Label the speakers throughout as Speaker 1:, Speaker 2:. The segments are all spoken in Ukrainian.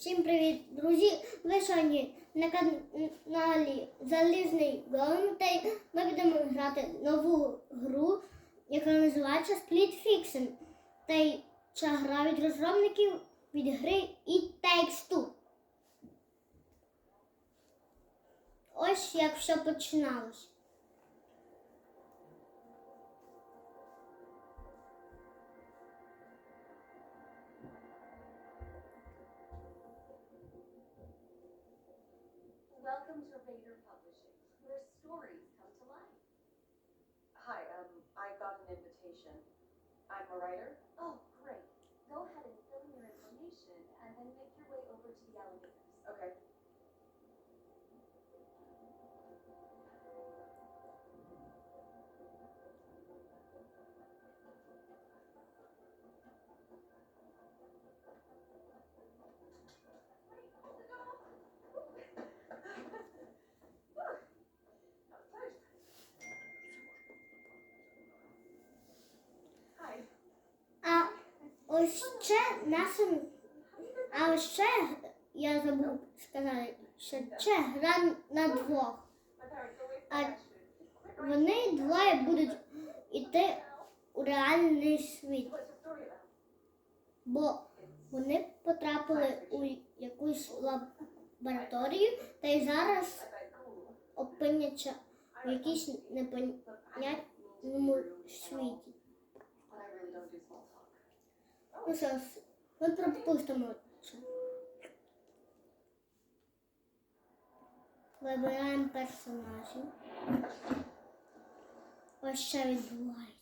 Speaker 1: Всім привіт, друзі! Ви сьогодні на каналі Залізний Големтей. Ми будемо грати нову гру, яка називається Split Fiction. Та й ця гра від розробників від гри Takes Two. Ось як все починалось.
Speaker 2: I'm a writer.
Speaker 3: Oh, great. Go ahead and fill in your information and then make your way over to the elevators.
Speaker 2: Okay.
Speaker 1: Ось ще наша. А ось ще я забув сказати, що це гра на двох.
Speaker 2: Should.
Speaker 1: Вони двоє будуть йти у реальний світ, бо вони потрапили у якусь лабораторію та й зараз опиняться в якійсь непонятному світі. Ну ж, ми пропустимо це. Вибираємо персонажів. Ось що відбувається.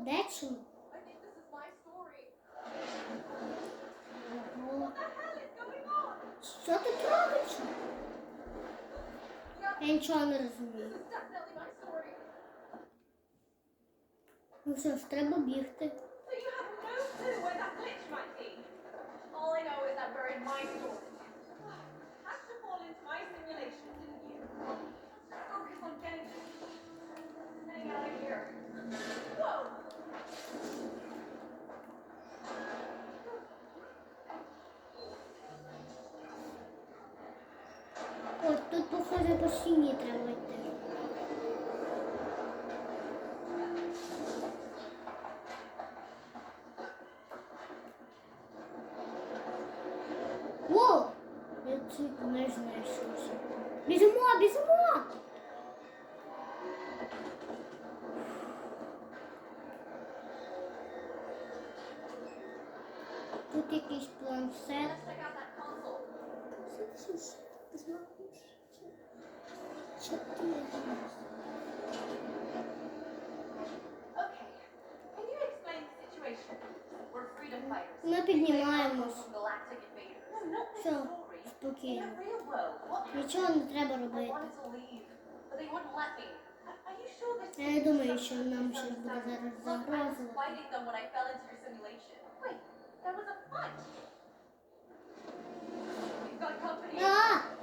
Speaker 2: going on?
Speaker 1: Що тут робиться?
Speaker 3: Yeah,
Speaker 1: Я нічого не
Speaker 3: this
Speaker 1: розумію.
Speaker 3: is definitely my story.
Speaker 1: Ну що ж, треба бігти.
Speaker 3: So you have no clue where that glitch might be. All I know is that we're in my story.
Speaker 1: Тут, похоже, по стіні треба йти. Воу! Я чуть не знайшовся. Біжимо, біжимо! Тут якийсь планшет.
Speaker 3: Let's check out
Speaker 1: Ми
Speaker 3: We
Speaker 1: піднімаємось.
Speaker 3: from galactic invaders. No, not this
Speaker 1: Все,
Speaker 3: story. In
Speaker 1: спокійно.
Speaker 3: the real world, what happened?
Speaker 1: Нічого не треба
Speaker 3: I
Speaker 1: робити.
Speaker 3: wanted to leave, but they wouldn't let me. Are are you sure this
Speaker 1: Я не
Speaker 3: is
Speaker 1: думаю,
Speaker 3: some
Speaker 1: що нам
Speaker 3: misunderstanding?
Speaker 1: щось буде зараз
Speaker 3: Look, I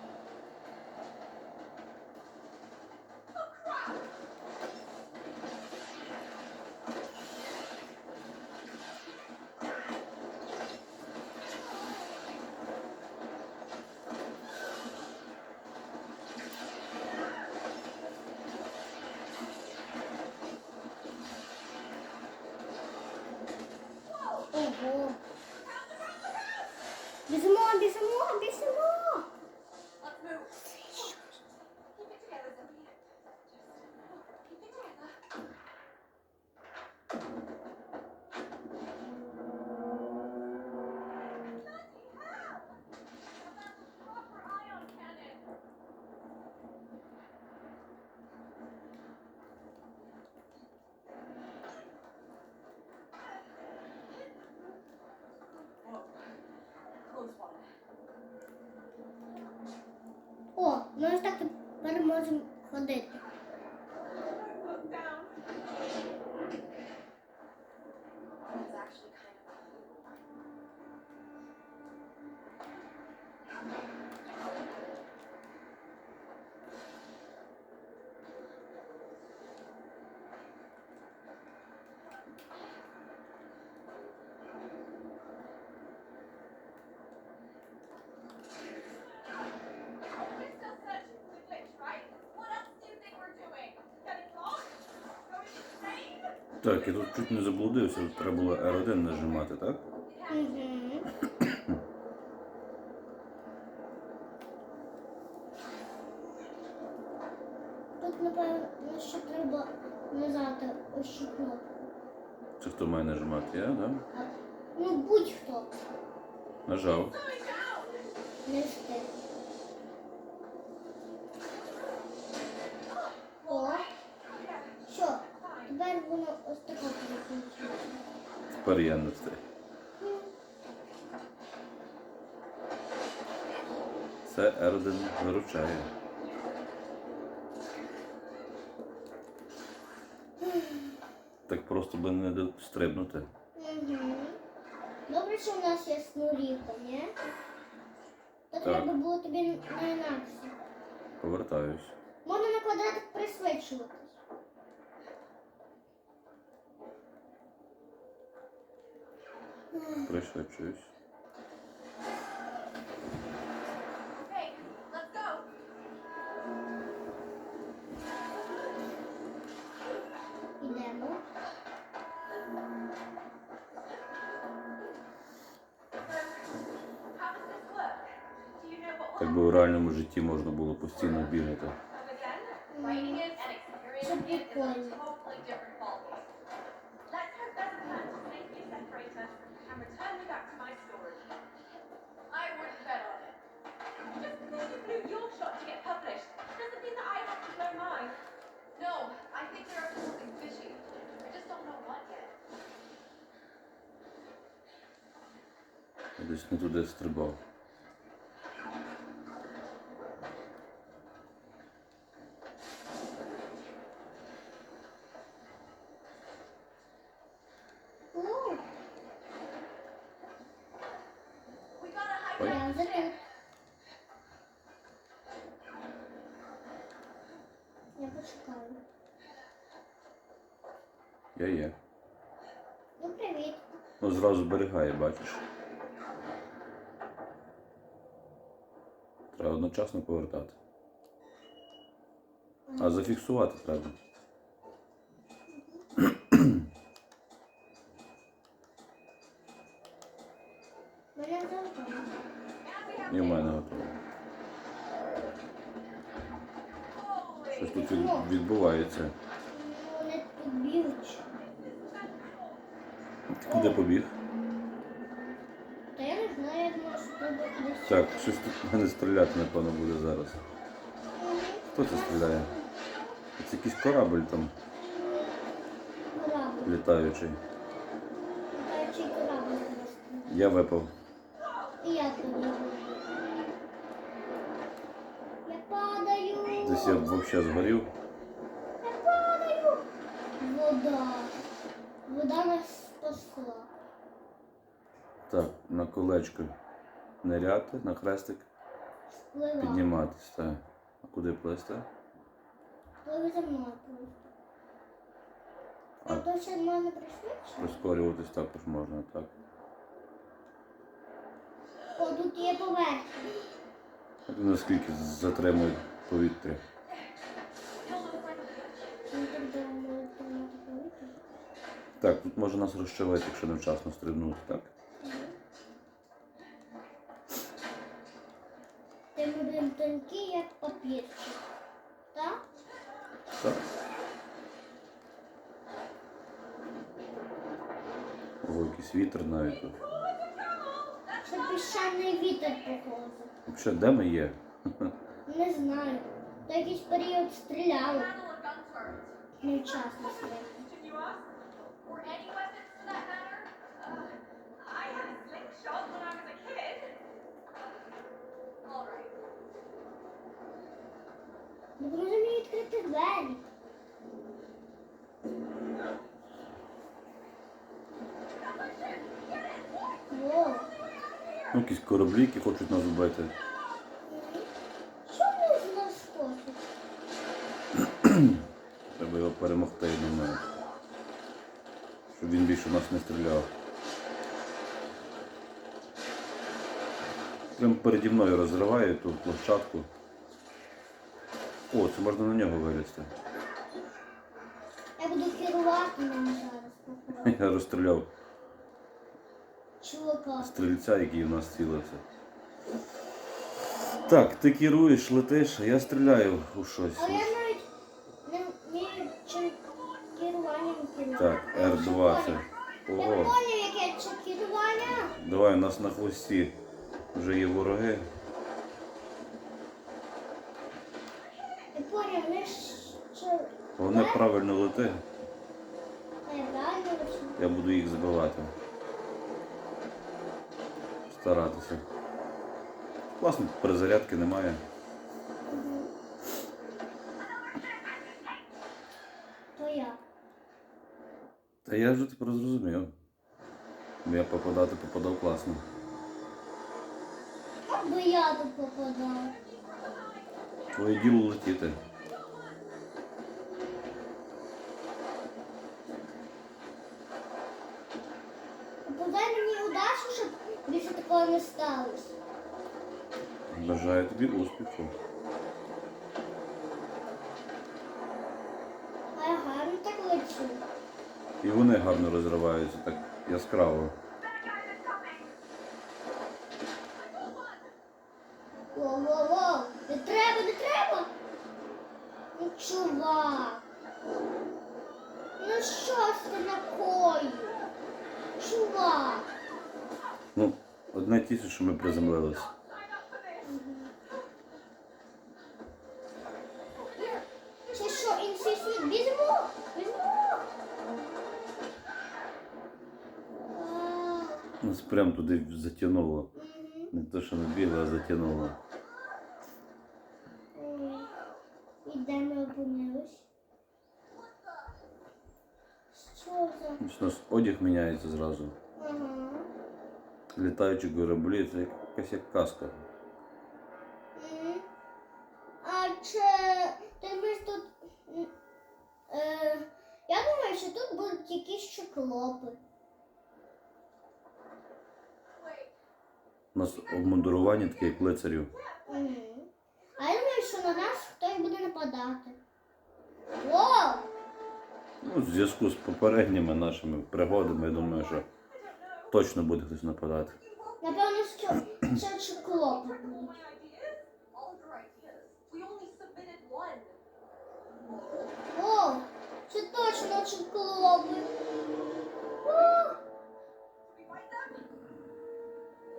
Speaker 1: ポテト。Так,
Speaker 4: я тут чуть не заблудився. Треба було R1 нажимати, так?
Speaker 1: Угу. Тут, напевно, ще треба нажати ось цю кнопку.
Speaker 4: Це хто має нажимати? Я, так?
Speaker 1: А, Ну, будь-хто.
Speaker 4: Нажав.
Speaker 3: Going down!
Speaker 1: Не встиг. О, що? Тепер воно ось таке переключилося.
Speaker 4: Встиг. Це R1 виручає. Так просто би не стрибнути.
Speaker 1: Угу. Добре, що у нас є снурівка, ні? То
Speaker 4: Так.
Speaker 1: треба було тобі на інакше.
Speaker 4: Повертаюсь.
Speaker 1: Можна на квадратик пришвидшуватись.
Speaker 3: What will
Speaker 4: Так би у реальному житті можна було постійно бігати.
Speaker 3: And again,
Speaker 4: не туди стрибав.
Speaker 1: О,
Speaker 3: We gotta hide
Speaker 4: Ой.
Speaker 1: я
Speaker 3: behind
Speaker 1: вже
Speaker 3: the ship.
Speaker 1: тут. Я почекаю.
Speaker 4: Я є.
Speaker 1: Ну, привіт.
Speaker 4: Ну зразу зберігає, бачиш. Треба одночасно повертати. А зафіксувати треба. І в мене готово. Щось тут відбувається.
Speaker 1: Б'ють.
Speaker 4: Куди побіг?
Speaker 1: Та я не знаю, я думаю, що треба кудись.
Speaker 4: Так, щось тут в мене стріляти, напевно, буде зараз. Хто це стріляє? Це якийсь корабль там
Speaker 1: Корабль.
Speaker 4: літаючий.
Speaker 1: Летаючий корабль.
Speaker 4: Я випав.
Speaker 1: І я буду. Я падаю.
Speaker 4: Десь я взагалі згорів.
Speaker 1: Я падаю. Вода. Вода нас спасла.
Speaker 4: Так, на колечко ниряти, на хрестик
Speaker 1: Впливала.
Speaker 4: підніматись. Так. А куди плисти?
Speaker 1: Пливи за мною.
Speaker 4: А.
Speaker 1: А то ще можна пришвидшити?
Speaker 4: Прискорюватись також можна, так.
Speaker 1: О, тут є поверхня.
Speaker 4: Наскільки затримує.
Speaker 1: Ну, повітря.
Speaker 4: Так, тут може нас розчавити, якщо невчасно стрибнути, так?
Speaker 1: Ти ми будемо тонкі, як папірчик. Так?
Speaker 4: Так. Ого, якийсь вітер навіть тут.
Speaker 1: Це піщаний вітер похоже.
Speaker 4: Взагалі, де ми є?
Speaker 1: Не знаю. То якийсь період стріляли. Невчасно стріляли. Двері.
Speaker 4: Ну, якісь кораблі, які хочуть нас вбити.
Speaker 1: Що вони з нас хочуть?
Speaker 4: Треба його перемогти, я думаю. Щоб він більше в нас не стріляв. Прям переді мною розриває ту площадку. О, це можна на нього вилізти.
Speaker 1: Я буду керувати ним зараз.
Speaker 4: Я розстріляв
Speaker 1: Чувака.
Speaker 4: стрільця, який в нас цілився. Так, ти керуєш, летиш, а я стріляю у щось.
Speaker 1: Але я навіть не вмію керуванням керувати.
Speaker 4: Так,
Speaker 1: Я вже
Speaker 4: R2 це.
Speaker 1: поняв. Я
Speaker 4: Ого.
Speaker 1: поняв, яке це керування.
Speaker 4: Давай, у нас на хвості вже є вороги.
Speaker 1: Я поняв, вони що...
Speaker 4: Головне правильно лети,
Speaker 1: я
Speaker 4: буду їх збивати. Старатися. Власне, перезарядки немає.
Speaker 1: То я.
Speaker 4: Та я вже тепер зрозумів. Я попадати попадав класно.
Speaker 1: Би я тут попадав?
Speaker 4: Твоє діло летіти.
Speaker 1: Подай мені удачу, щоб більше такого не сталося.
Speaker 4: Бажаю тобі успіху.
Speaker 1: А я гарно так лечу.
Speaker 4: І вони гарно розриваються, так яскраво.
Speaker 1: Воу-воу-воу, не треба, не треба. Ну, чувак. Ну що ж ти накоїв? Чувак.
Speaker 4: Ну, одне тісно, що ми приземлились. Прям туди затягнуло. Не те, що ми бігли, а затягнуло.
Speaker 1: І де ми опинились? Що?
Speaker 4: Ось У нас одяг міняється зразу.
Speaker 1: Ага.
Speaker 4: Літаючі кораблі, це якась як казка.
Speaker 1: А чи ти ми тут. Е, я думаю, що тут будуть якісь чоклопи.
Speaker 4: У нас обмундирування таке, як лицарів.
Speaker 1: А я думаю, що на нас хтось буде нападати. Вау!
Speaker 4: Ну, в зв'язку з попередніми нашими пригодами, я думаю, що точно буде хтось нападати.
Speaker 1: Напевно, що це чоклопи будуть.
Speaker 3: ideas? All of your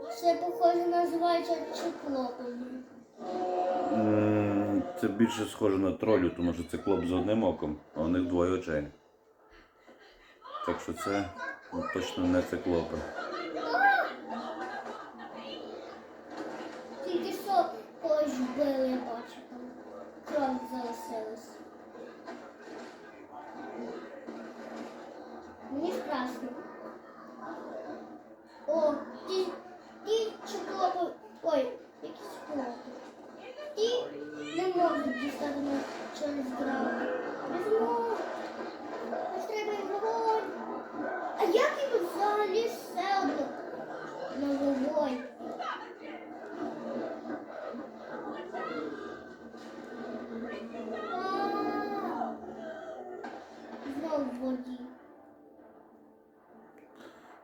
Speaker 1: Це, похоже, називається чоклопами.
Speaker 4: М, Це більше схоже на тролю, тому що це клоп з одним оком, а у них двоє очей. Так що це ну, точно не циклопи.
Speaker 1: Тільки що когось вбили, я бачу там. Кров залишилась. Мені страшно. О, ті, ті чоклопи. Ой, які чоклопи. Ті не можуть дістати нас через грати. Візьмо. Ось треба їм вогонь. А як їм взагалі все одно на вогонь?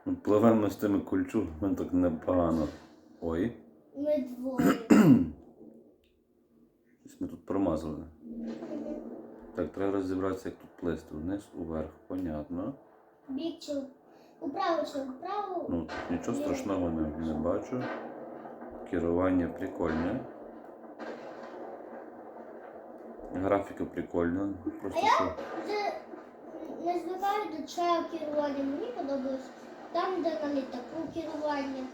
Speaker 4: Ну, Пливемо з тими кульчугами так непогано. Ой,
Speaker 1: Ми двоє.
Speaker 4: ми тут промазали. Так, треба розібратися, як тут плисти. Вниз, уверх, понятно.
Speaker 1: Бік чи управо чи вправо.
Speaker 4: Ну, нічого страшного не, не бачу. Керування прикольне. Графіка прикольна. Просто що.
Speaker 1: Це не звикаю до чаю керування. Мені подобається. Там, де на літаку керування.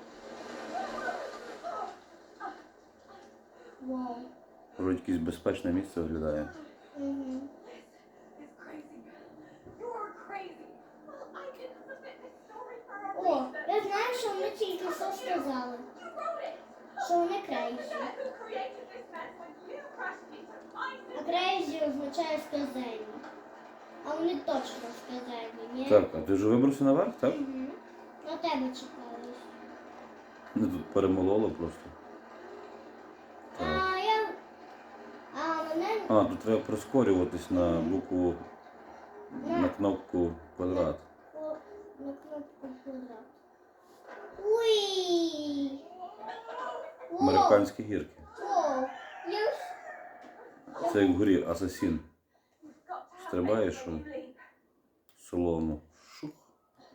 Speaker 1: Вау.
Speaker 4: Вроді якесь безпечне місце виглядає.
Speaker 1: Угу.
Speaker 3: You crashed into my
Speaker 1: А крейзі означає сказання. А вони точно сказання, ні?
Speaker 4: Так, а ти вже вибрався наверх, так?
Speaker 1: Угу. На тебе чекають.
Speaker 4: Не тут перемололо просто. Так.
Speaker 1: А я. А мене
Speaker 4: А, тут треба прискорюватись на букву на кнопку квадрат.
Speaker 1: О, на кнопку квадрат. Уй! О,
Speaker 4: Американські гірки. Це як в горі Асасін. Стрибаєш, що? Солому. Шух.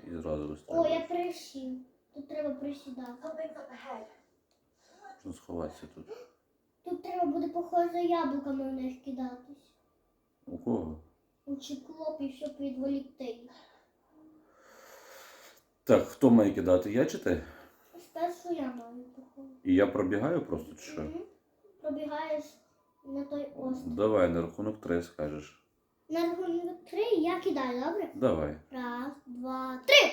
Speaker 4: І зразу
Speaker 1: О, я присів. Тут треба присідати.
Speaker 4: Що сховатися тут?
Speaker 1: Тут треба буде, похоже, яблуками в них кидатись.
Speaker 4: У кого?
Speaker 1: У циклопів, щоб відволікти їх.
Speaker 4: Так, хто має кидати? Я чи ти?
Speaker 1: Спершу я маю, походу.
Speaker 4: І я пробігаю просто чи що?
Speaker 1: Мгм. Пробігаєш на той острів.
Speaker 4: Давай, на рахунок три скажеш.
Speaker 1: На рахунок три я кидаю, добре?
Speaker 4: Давай.
Speaker 1: Раз, два, три!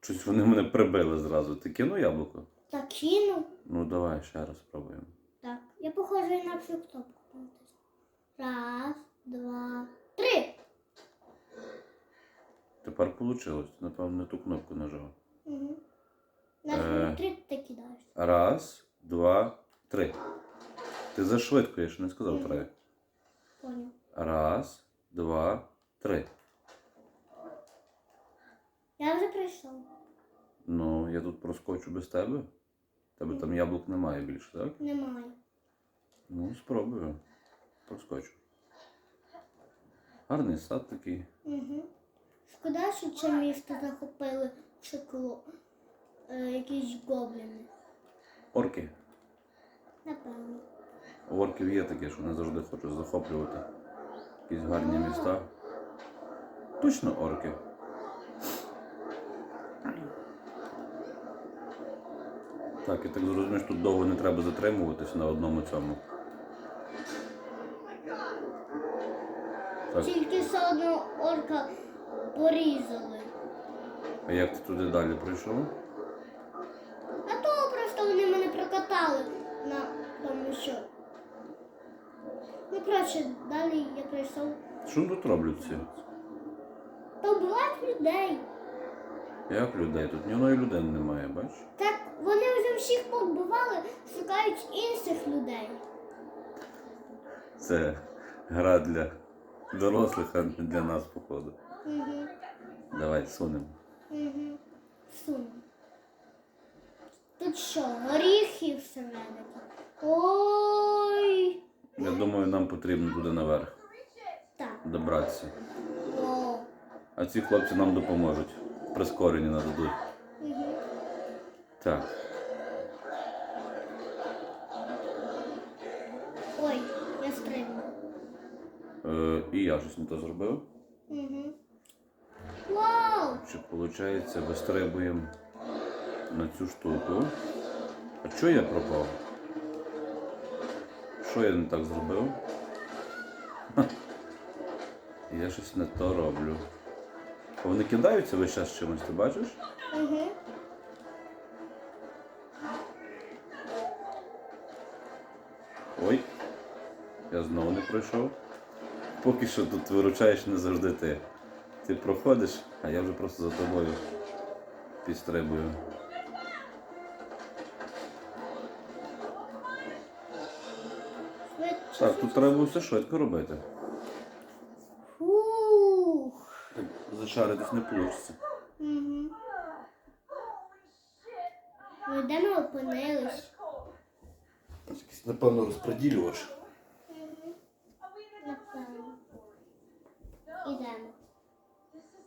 Speaker 4: Щось вони мене прибили зразу. Ти кинув яблуко?
Speaker 1: Так кину.
Speaker 4: Ну давай, ще раз спробуємо.
Speaker 1: Так, я похоже інакшу кнопку натисну. Раз, два, три.
Speaker 4: Тепер вийшло. Напевно, не ту кнопку нажав.
Speaker 1: Угу.
Speaker 4: Е.
Speaker 1: три ти кидаєш.
Speaker 4: Раз, два, три. Ти зашвидко, я ще не сказав три.
Speaker 1: Поняв.
Speaker 4: Раз, два, три.
Speaker 1: Я вже прийшов.
Speaker 4: Ну, я тут проскочу без тебе. Тебе там яблук немає більше, так?
Speaker 1: Немає.
Speaker 4: Ну, спробую. Проскочу. Гарний сад такий.
Speaker 1: Угу. Шкода, що це місто захопили чекло. Е, якісь гобліни.
Speaker 4: Орки.
Speaker 1: Напевно.
Speaker 4: У орків є таке, що вони завжди хочуть захоплювати якісь гарні міста. Точно орки. Так, я так зрозумів, що тут довго не треба затримуватись на одному цьому. Так,
Speaker 1: Тільки все одно орка порізали.
Speaker 4: а як ти туди далі прийшов?
Speaker 1: Прийшов.
Speaker 4: Що тут роблять всі?
Speaker 1: Та вбивають людей.
Speaker 4: Як людей? Тут ні одної людини немає, бачиш?
Speaker 1: Так вони вже всіх повбивали, шукають інших людей.
Speaker 4: Це гра для дорослих, а не для нас, походу.
Speaker 1: Угу.
Speaker 4: Давай, сунемо.
Speaker 1: Угу. Сум. Тут що, горіхи всередині? Ой.
Speaker 4: Я думаю, нам потрібно туди наверх
Speaker 1: Так.
Speaker 4: добратися.
Speaker 1: О.
Speaker 4: А ці хлопці нам допоможуть. Прискорені нададуть.
Speaker 1: Угу.
Speaker 4: Так.
Speaker 1: Ой, я стрибну.
Speaker 4: Е, і я щось не то зробив.
Speaker 1: Угу. Вау!
Speaker 4: Чи виходить, вистрибуємо на цю штуку. А чого я пропав? Що я не так зробив? Я щось не то роблю. А Вони кидаються весь час чимось, ти бачиш?
Speaker 1: Угу.
Speaker 4: Ой, я знову не пройшов. Поки що тут виручаєш не завжди ти. Ти проходиш, а я вже просто за тобою підстрибую. Так, тут треба все швидко робити.
Speaker 1: Фух.
Speaker 4: Так зашаритись не вийде.
Speaker 1: Угу. Ну, де ми опинились?
Speaker 4: Якийсь, напевно, розподілювач.
Speaker 1: Угу. Напевно. Ідемо.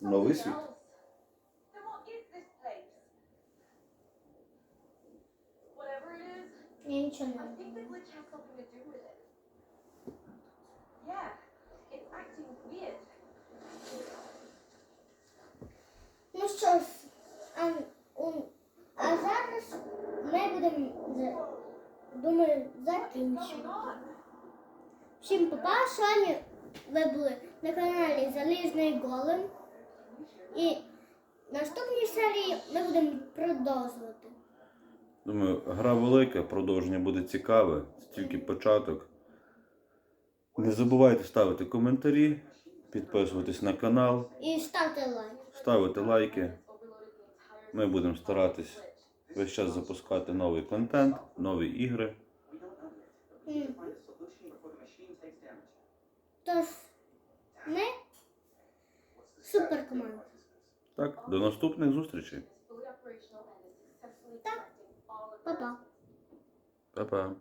Speaker 4: Новий світ.
Speaker 3: Then what is this place? Whatever it is,
Speaker 1: Я нічого не
Speaker 3: I think the
Speaker 1: розумію.
Speaker 3: glitch has something to do with it. Yeah, it's acting weird.
Speaker 1: Ну що ж, а, у- а зараз ми будемо з- думаю, закінчимо. Всім па-па, з вами ви були на каналі Залізний Голем. І в наступній серії ми будемо продовжувати.
Speaker 4: Думаю, гра велика, продовження буде цікаве, це тільки початок. Не забувайте ставити коментарі, підписуватись на канал,
Speaker 1: І ставте лайк.
Speaker 4: ставити лайки. Ми будемо старатись весь час запускати новий контент, нові ігри.
Speaker 1: М. Тож, ми супер команда.
Speaker 4: Так, до наступних зустрічей.
Speaker 1: Так. Па-па.
Speaker 4: Па-па.